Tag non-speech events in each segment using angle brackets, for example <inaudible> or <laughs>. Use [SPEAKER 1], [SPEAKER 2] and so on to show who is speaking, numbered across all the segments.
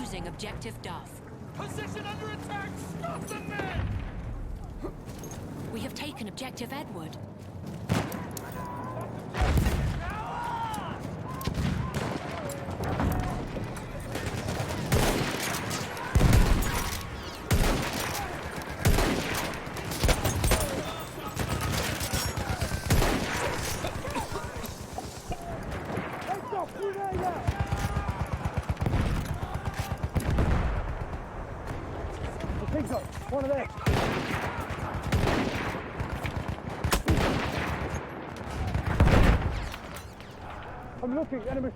[SPEAKER 1] losing objective Duff.
[SPEAKER 2] Position under attack! Stop the men!
[SPEAKER 1] We have taken objective Edward.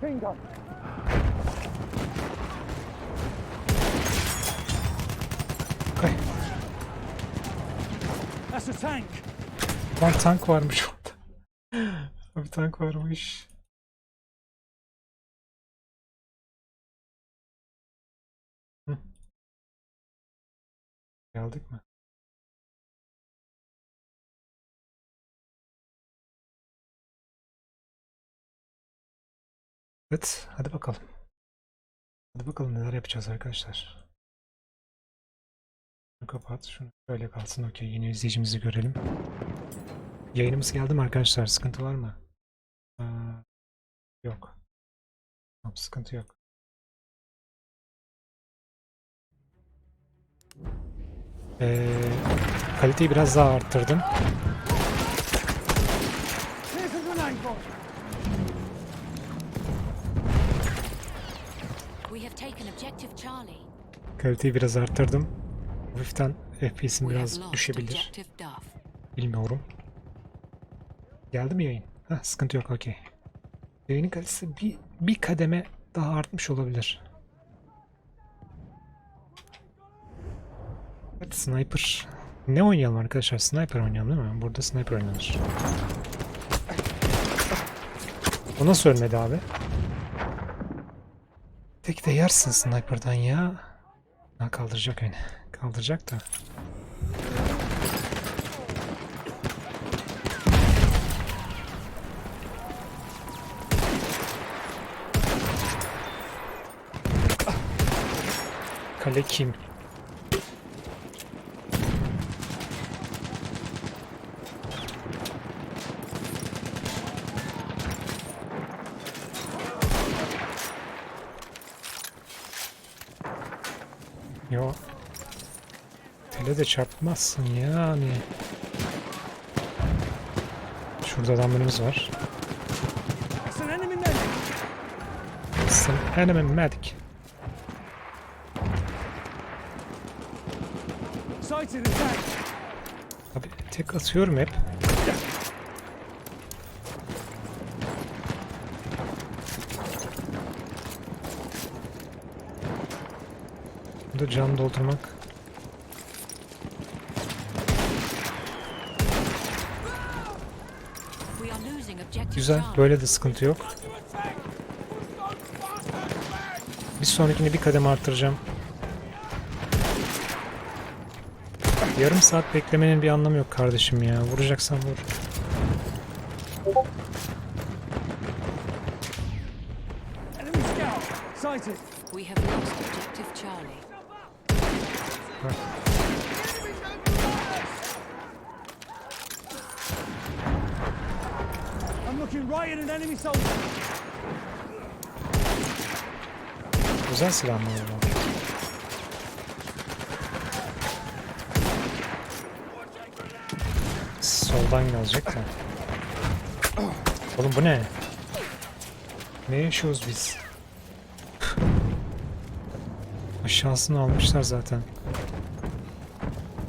[SPEAKER 3] Machine gun.
[SPEAKER 4] Okay.
[SPEAKER 2] That's a tank!
[SPEAKER 4] Lan tank varmış orada. <laughs> Bir tank varmış. Hı. Geldik mi? Evet, hadi bakalım. Hadi bakalım neler yapacağız arkadaşlar. Şunu kapat, şunu şöyle kalsın. Okey, yeni izleyicimizi görelim. Yayınımız geldi mi arkadaşlar? Sıkıntı var mı? Aa, yok. Tamam, sıkıntı yok. Ee, kaliteyi biraz daha arttırdım. Kaliteyi biraz arttırdım. Hafiften FPS'im biraz düşebilir. Bilmiyorum. Geldi mi yayın? Heh, sıkıntı yok okey. Yayının kalitesi bir, bir kademe daha artmış olabilir. Evet sniper. Ne oynayalım arkadaşlar? Sniper oynayalım değil mi? Burada sniper oynanır. O nasıl ölmedi abi? Tek de yersin sniper'dan ya. Ha kaldıracak beni. Kaldıracak da. Kale kim? De çarpmazsın yani. Şurada adamlarımız var.
[SPEAKER 3] An enemy medic.
[SPEAKER 4] Abi tek atıyorum hep. Burada can doldurmak.
[SPEAKER 1] We are losing objective
[SPEAKER 4] Güzel. Böyle de sıkıntı yok. Bir sonrakini bir kademe arttıracağım. Yarım saat beklemenin bir anlamı yok kardeşim ya. Vuracaksan vur.
[SPEAKER 3] Enemy scout. Sighted.
[SPEAKER 1] We have lost objective Charlie.
[SPEAKER 3] I'm looking right at enemy soldier.
[SPEAKER 4] Güzel silah mı bu? Soldan gelecek de. Oğlum bu ne? Ne yaşıyoruz biz? Aşağısını almışlar zaten.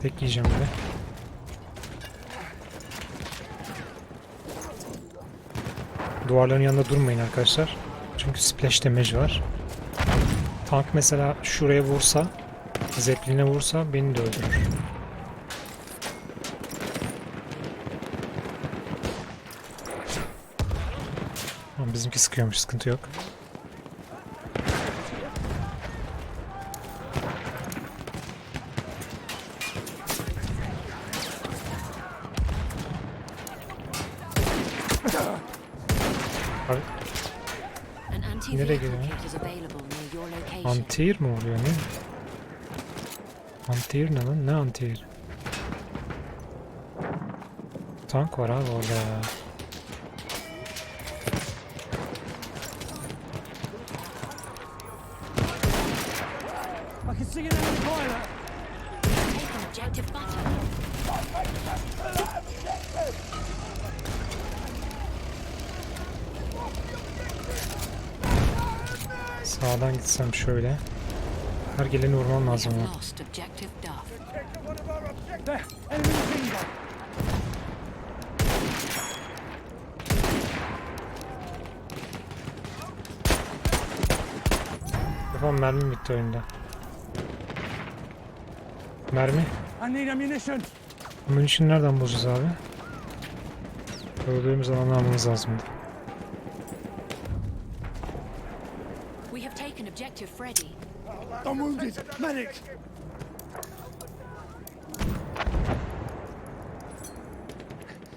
[SPEAKER 4] Tek yiyeceğim bir de. Duvarların yanında durmayın arkadaşlar. Çünkü splash damage var. Tank mesela şuraya vursa, Zeppelin'e vursa beni de öldürür. Ama bizimki sıkıyormuş, sıkıntı yok. Antir mi oluyor ne? Antir ne lan? Ne antir? Tank var abi orada ya.
[SPEAKER 3] I can see an enemy pilot.
[SPEAKER 1] Taken objective butter.
[SPEAKER 4] Sağdan gitsem şöyle. Her geleni vurmam lazım
[SPEAKER 3] gun.
[SPEAKER 4] Kafam mermi bitti oyunda. Mermi.
[SPEAKER 3] Ammunition.
[SPEAKER 4] Munition nereden bulacağız abi? Öldüğümüz zaman almamız lazımdı.
[SPEAKER 1] We have taken objective Freddy.
[SPEAKER 3] I'm wounded. Medic.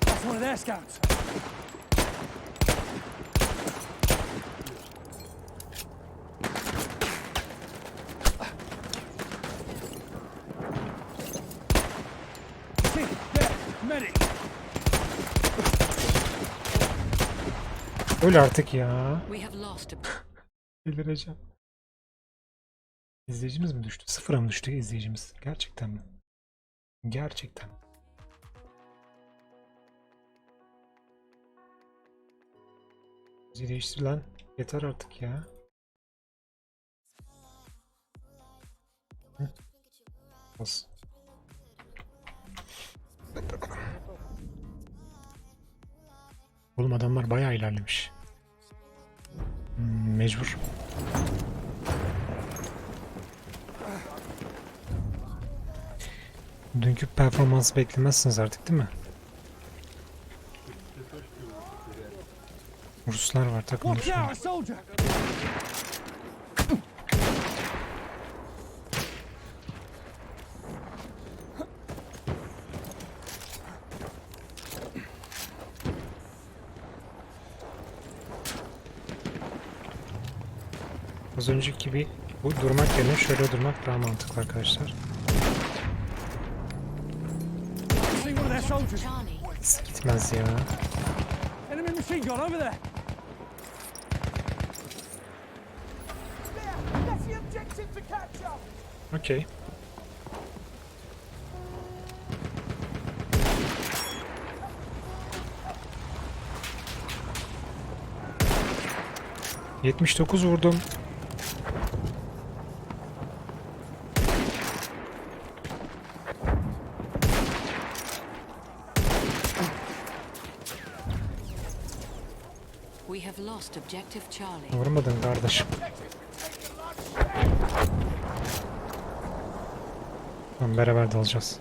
[SPEAKER 3] That's one of their scouts. See, there, medic.
[SPEAKER 4] Öl artık ya.
[SPEAKER 1] We have lost ob-
[SPEAKER 4] Delireceğim. İzleyicimiz mi düştü? Sıfıra mı düştü izleyicimiz? Gerçekten mi? Gerçekten. Bizi değiştir lan. Yeter artık ya. Hı? Bas. Oğlum adamlar bayağı ilerlemiş. Hmm, mecbur. Dünkü performansı beklemezsiniz artık değil mi? Ruslar var
[SPEAKER 3] soldier.
[SPEAKER 4] Az önceki gibi bu durmak yerine şöyle durmak daha mantıklı arkadaşlar.
[SPEAKER 3] Soldiers.
[SPEAKER 4] Gitmez ya.
[SPEAKER 3] Enemy machine gun over there.
[SPEAKER 4] Yetmiş dokuz vurdum.
[SPEAKER 1] We have
[SPEAKER 4] Vurmadın kardeşim. Tamam beraber dalacağız.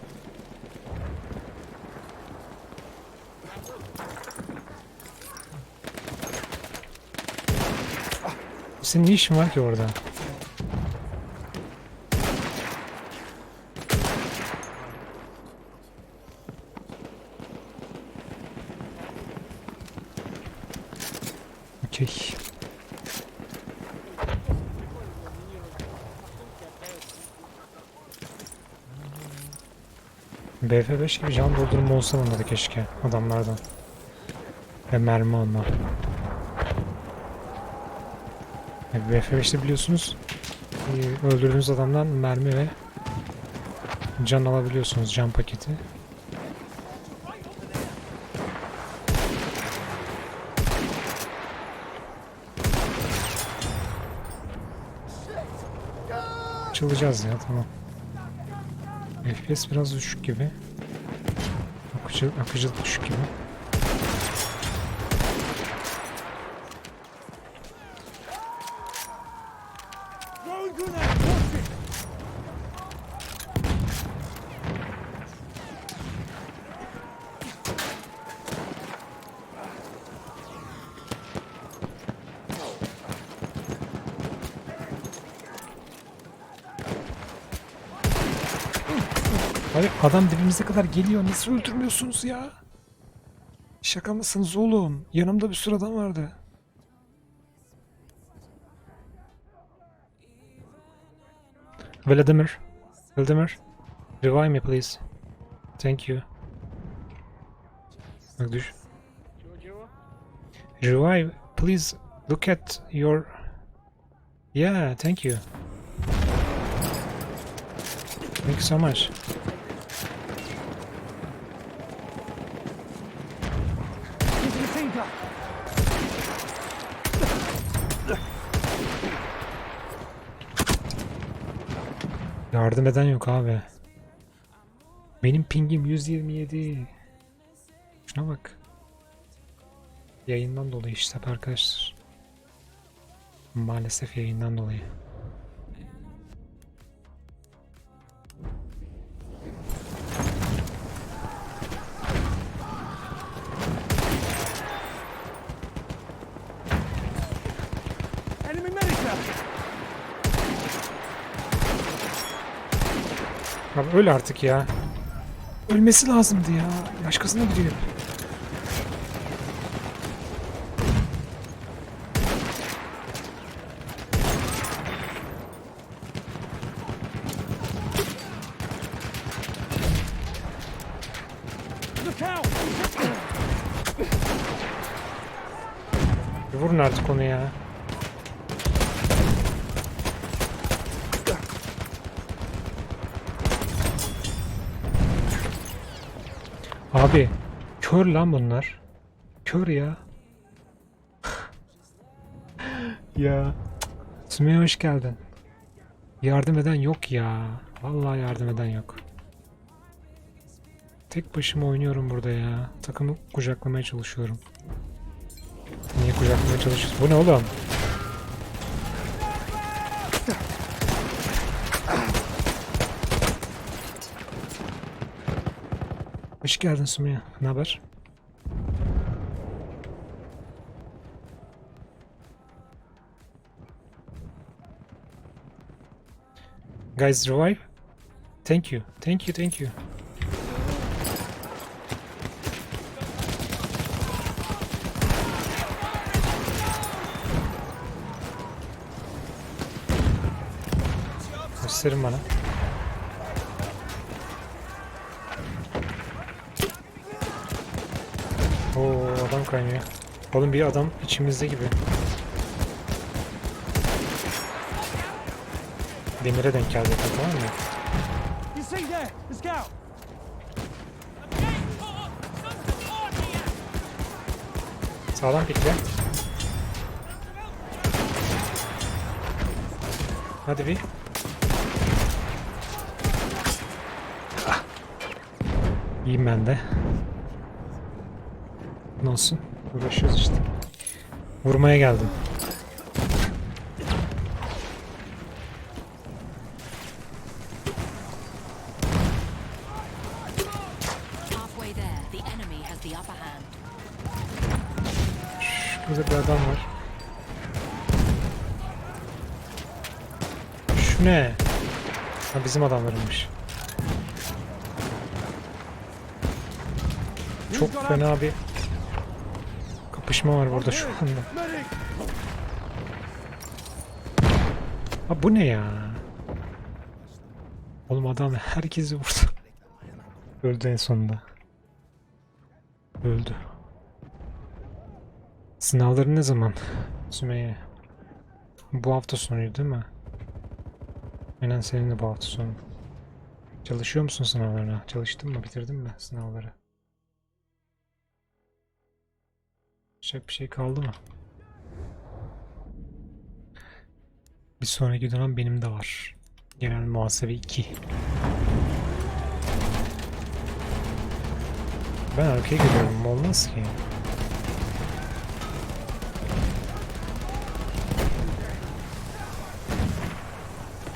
[SPEAKER 4] Senin ne işin var ki orada? Okey. BF5 gibi can doldurma olsa da keşke adamlardan. Ve mermi alma. Yani BF5'te biliyorsunuz e, öldürdüğünüz adamdan mermi ve can alabiliyorsunuz can paketi. Açılacağız ya tamam. FPS biraz düşük gibi. Akıcı, akıcılık düşük gibi. Hayır adam dibimize kadar geliyor. Nasıl öldürmüyorsunuz ya? Şaka mısınız oğlum? Yanımda bir sürü adam vardı. Vladimir. Vladimir. Revive me please. Thank you. Bak düş. Revive. Please look at your... Yeah, thank you. Thank you so much. Yardım eden yok abi. Benim pingim 127. Şuna bak. Yayından dolayı işte arkadaşlar. Maalesef yayından dolayı.
[SPEAKER 3] Enemy medic
[SPEAKER 4] Abi öl artık ya. Ölmesi lazımdı ya. Başkasına gidiyor.
[SPEAKER 3] Look out!
[SPEAKER 4] Bir Vurun artık onu ya. Abi kör lan bunlar. Kör ya. <laughs> ya. Sümeyye hoş geldin. Yardım eden yok ya. Vallahi yardım eden yok. Tek başıma oynuyorum burada ya. Takımı kucaklamaya çalışıyorum. Niye kucaklamaya çalışıyorsun? Bu ne oğlum? Hoş geldin Sümeyye. Ne haber? Guys revive? Thank you. Thank you, thank you. Gösterin bana. Oo adam kaynıyor. Oğlum bir adam içimizde gibi. Demire denk geldi tamam mı? Sağdan pikle. Hadi bir. Ah. İyiyim ben de. Olsun? Uğraşıyoruz işte. Vurmaya geldim. Burada bir adam var. Şu ne? Ha bizim adamlarımmış. Çok fena bir kapışma var burada şu anda. Ha bu ne ya? Oğlum adam herkesi vurdu. <laughs> Öldü en sonunda. Öldü. Sınavları ne zaman? Sümeyye. Bu hafta sonuydu değil mi? Aynen senin de bu hafta sonu. Çalışıyor musun sınavlarına? Çalıştın mı? Bitirdin mi sınavları? Yapacak bir şey kaldı mı? Bir sonraki dönem benim de var. Genel muhasebe 2. Ben arkaya gidiyorum. Olmaz ki.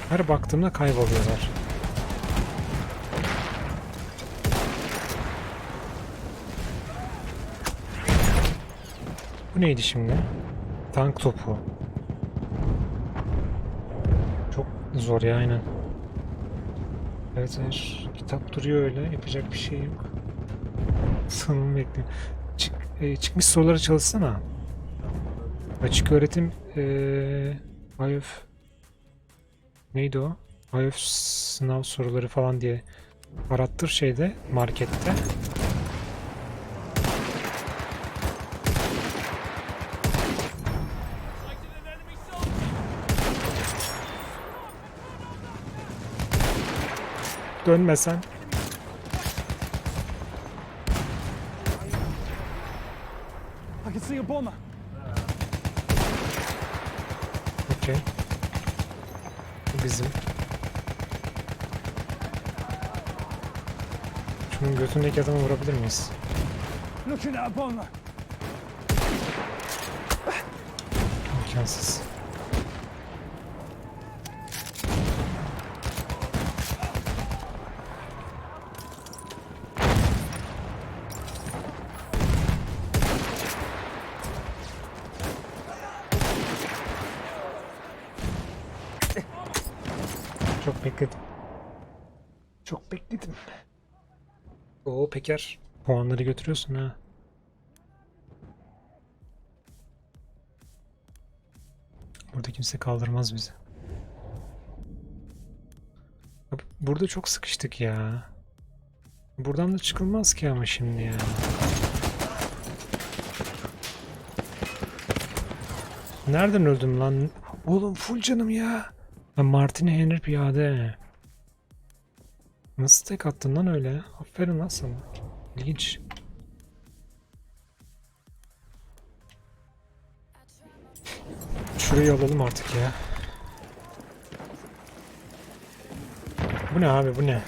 [SPEAKER 4] Her baktığımda kayboluyorlar. Neydi şimdi? Tank topu. Çok zor ya aynen. Evet hayır. Kitap duruyor öyle. Yapacak bir şey yok. Sanırım bekliyorum. Çık, e, çıkmış soruları çalışsana. Açık öğretim eee Bayef Neydi o? IELTS sınav soruları falan diye arattır şeyde markette. Dönmesen.
[SPEAKER 3] I can see a bomber.
[SPEAKER 4] Okey. Bizim. Şunun götündeki adamı vurabilir miyiz?
[SPEAKER 3] Looking at a bomber.
[SPEAKER 4] İmkansız. Çok bekledim. Çok bekledim. Oo Peker. Puanları götürüyorsun ha. Burada kimse kaldırmaz bizi. Burada çok sıkıştık ya. Buradan da çıkılmaz ki ama şimdi ya. Nereden öldüm lan? Oğlum full canım ya. Ben Martin'i Henry piyade. Nasıl tek attın lan öyle? Aferin lan sana. İlginç. Şurayı alalım artık ya. Bu ne abi bu ne?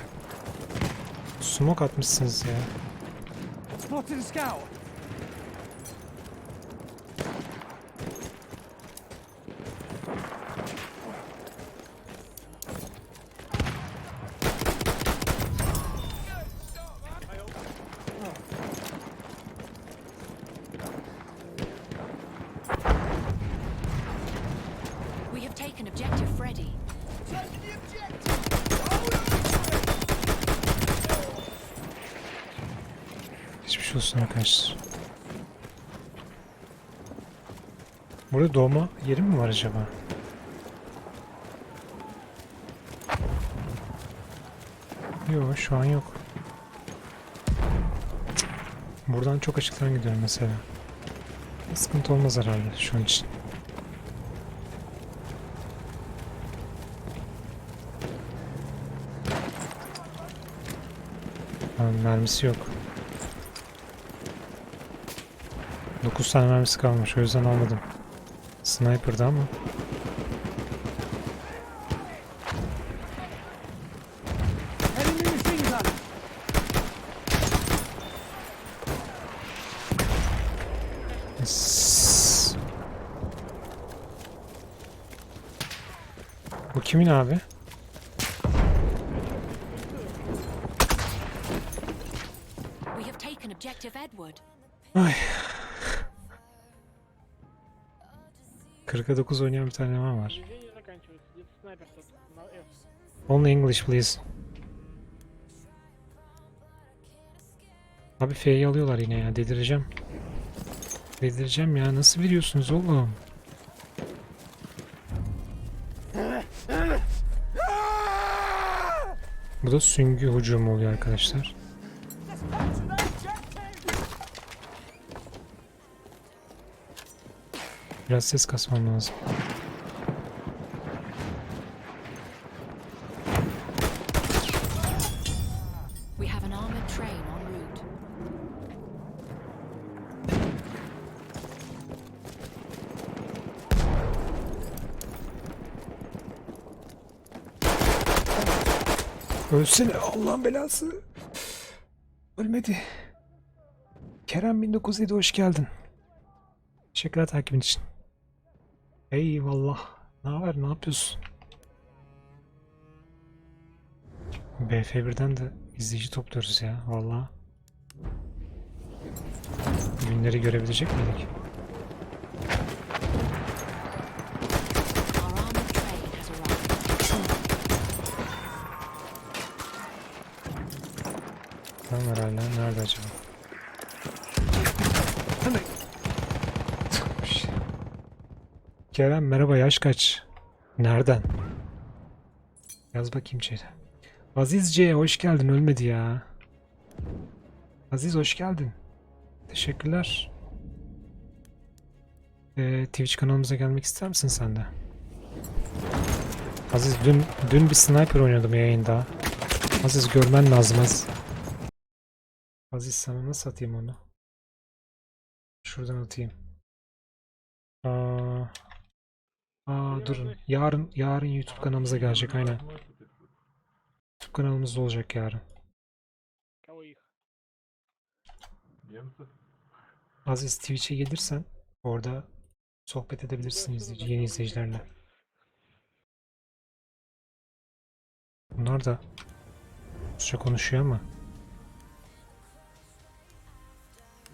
[SPEAKER 4] Smoke atmışsınız ya.
[SPEAKER 3] Spotted scout.
[SPEAKER 1] We have taken objective Freddy.
[SPEAKER 2] Taking the objective.
[SPEAKER 4] Hiçbir olsun arkadaşlar. Burada doğma yeri mi var acaba? Yok şu an yok. Buradan çok açıktan gidiyorum mesela. Sıkıntı olmaz herhalde şu an için. Ha, mermisi yok. 9 tane mermisi kalmış o yüzden almadım. Sniper'da ama.
[SPEAKER 3] Enemy machine gun.
[SPEAKER 4] Sss. Bu kimin abi? 49 oynayan bir tane var. Only English please. Abi F'yi alıyorlar yine ya dedireceğim. Dedireceğim ya nasıl veriyorsunuz oğlum? Bu da süngü hücumu oluyor arkadaşlar. Biraz ses kasmam lazım.
[SPEAKER 1] We have an armored train en route.
[SPEAKER 4] Ölsene Allah'ın belası. Ölmedi. Kerem 1907 hoş geldin. Teşekkürler takibin için. Eyvallah. Ne haber? Ne yapıyorsun? BF1'den de izleyici topluyoruz ya. Vallahi. Günleri görebilecek miydik?
[SPEAKER 1] Our armored train has arrived.
[SPEAKER 4] Tam var hala. Nerede acaba? Kerem merhaba yaş kaç? Nereden? Yaz bakayım chat'e. Aziz C hoş geldin ölmedi ya. Aziz hoş geldin. Teşekkürler. Ee, Twitch kanalımıza gelmek ister misin sen de? Aziz dün dün bir sniper oynadım yayında. Aziz görmen lazım Aziz. Aziz sana nasıl atayım onu? Şuradan atayım. Aa, Aa durun. Yarın yarın YouTube kanalımıza gelecek aynen. YouTube kanalımızda olacak yarın. Aziz Twitch'e gelirsen orada sohbet edebilirsin izleyici, yeni izleyicilerle. Bunlar da Rusça konuşuyor ama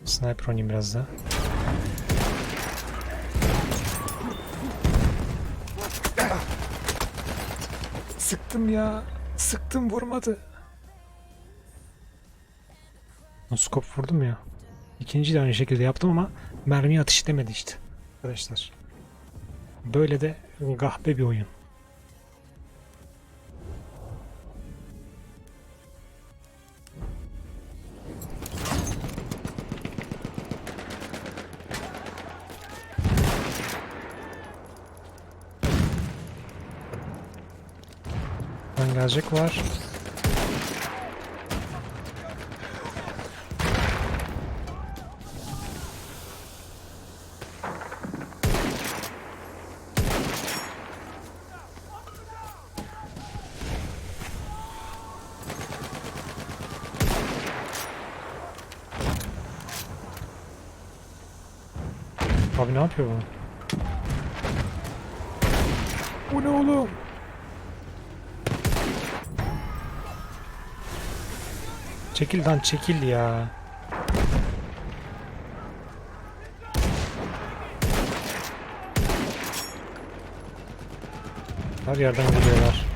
[SPEAKER 4] Sniper oynayayım biraz daha. Sıktım ya. Sıktım vurmadı. Noskop vurdum ya. İkinci de aynı şekilde yaptım ama mermiye atış demedi işte. Arkadaşlar. Böyle de gahpe bir oyun. Gelecek var. Abi ne yapıyor bu? Bu ne oğlum? Çekil lan çekil ya. Her yerden geliyorlar.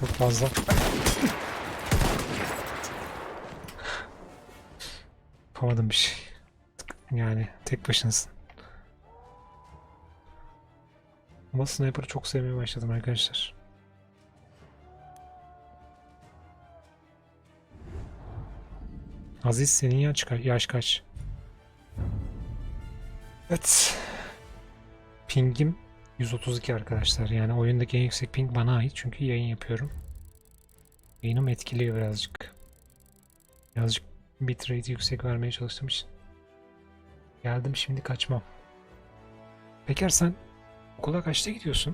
[SPEAKER 4] Çok fazla. Yapamadım bir şey. Yani tek başınasın. Ama Sniper'ı çok sevmeye başladım arkadaşlar. Aziz senin yaş kaç? Yaş kaç? Evet. Ping'im 132 arkadaşlar. Yani oyundaki en yüksek ping bana ait çünkü yayın yapıyorum. Yayınım etkiliyor birazcık. Birazcık bitrate'i yüksek vermeye çalıştığım için. Geldim şimdi kaçmam. Peker sen okula kaçta gidiyorsun?